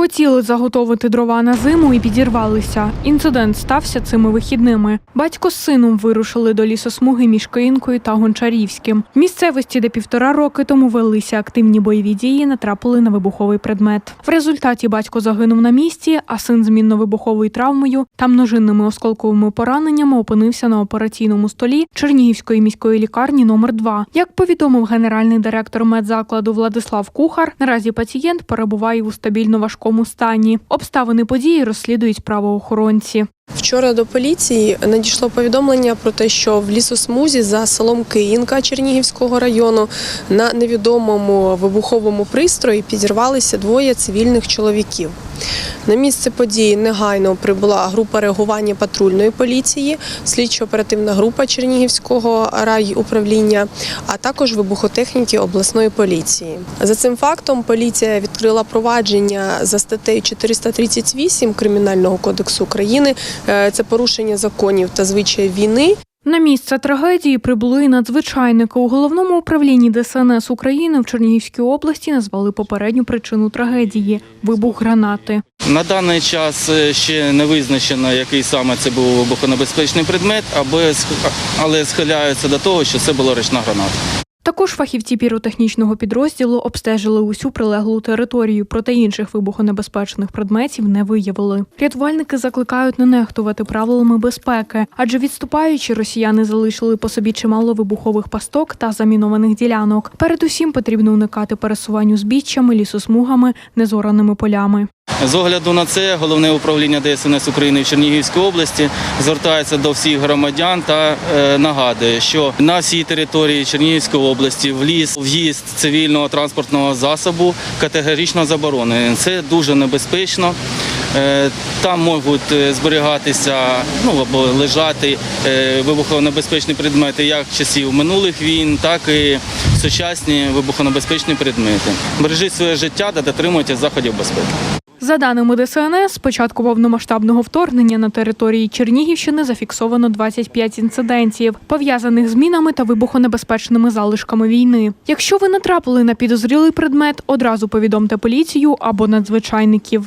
Хотіли заготовити дрова на зиму і підірвалися. Інцидент стався цими вихідними. Батько з сином вирушили до лісосмуги між Київкою та Гончарівським. В місцевості, де півтора роки тому велися активні бойові дії, натрапили на вибуховий предмет. В результаті батько загинув на місці, а син з мінно-вибуховою травмою та множинними осколковими пораненнями опинився на операційному столі Чернігівської міської лікарні номер 2 Як повідомив генеральний директор медзакладу Владислав Кухар, наразі пацієнт перебуває у стабільно важкому стані. Обставини події розслідують правоохоронці. Вчора до поліції надійшло повідомлення про те, що в лісосмузі за селом Киїнка Чернігівського району на невідомому вибуховому пристрої підірвалися двоє цивільних чоловіків. На місце події негайно прибула група реагування патрульної поліції, слідчо-оперативна група Чернігівського райуправління, а також вибухотехніки обласної поліції. За цим фактом поліція відкрила провадження за статтею 438 Кримінального кодексу України. Е, Це порушення законів та звичаїв війни. На місце трагедії прибули надзвичайники. У головному управлінні ДСНС України в Чернігівській області назвали попередню причину трагедії вибух гранати. На даний час е, ще не визначено, який саме це був вибухонебезпечний предмет, але схиляються до того, що це була ручна граната. Також фахівці піротехнічного підрозділу обстежили усю прилеглу територію, проте інших вибухонебезпечних предметів не виявили. Рятувальники закликають не нехтувати правилами безпеки, адже відступаючи, росіяни залишили по собі чимало вибухових пасток та замінованих ділянок. Передусім потрібно уникати пересуванню збіччями, лісосмугами, незораними полями. З огляду на це головне управління ДСНС України в Чернігівській області звертається до всіх громадян та е, нагадує, що на всій території Чернігівської області в ліс в'їзд цивільного транспортного засобу категорично заборонений. Це дуже небезпечно. Е, Там можуть е, зберігатися ну або лежати вибухонебезпечні предмети як часів минулих війн, так і сучасні вибухонебезпечні предмети. Бережіть своє життя та дотримуйтесь заходів безпеки. За даними ДСНС, з початку повномасштабного вторгнення на території Чернігівщини зафіксовано 25 інцидентів, пов'язаних з мінами та вибухонебезпечними залишками війни. Якщо ви натрапили на підозрілий предмет, одразу повідомте поліцію або надзвичайників.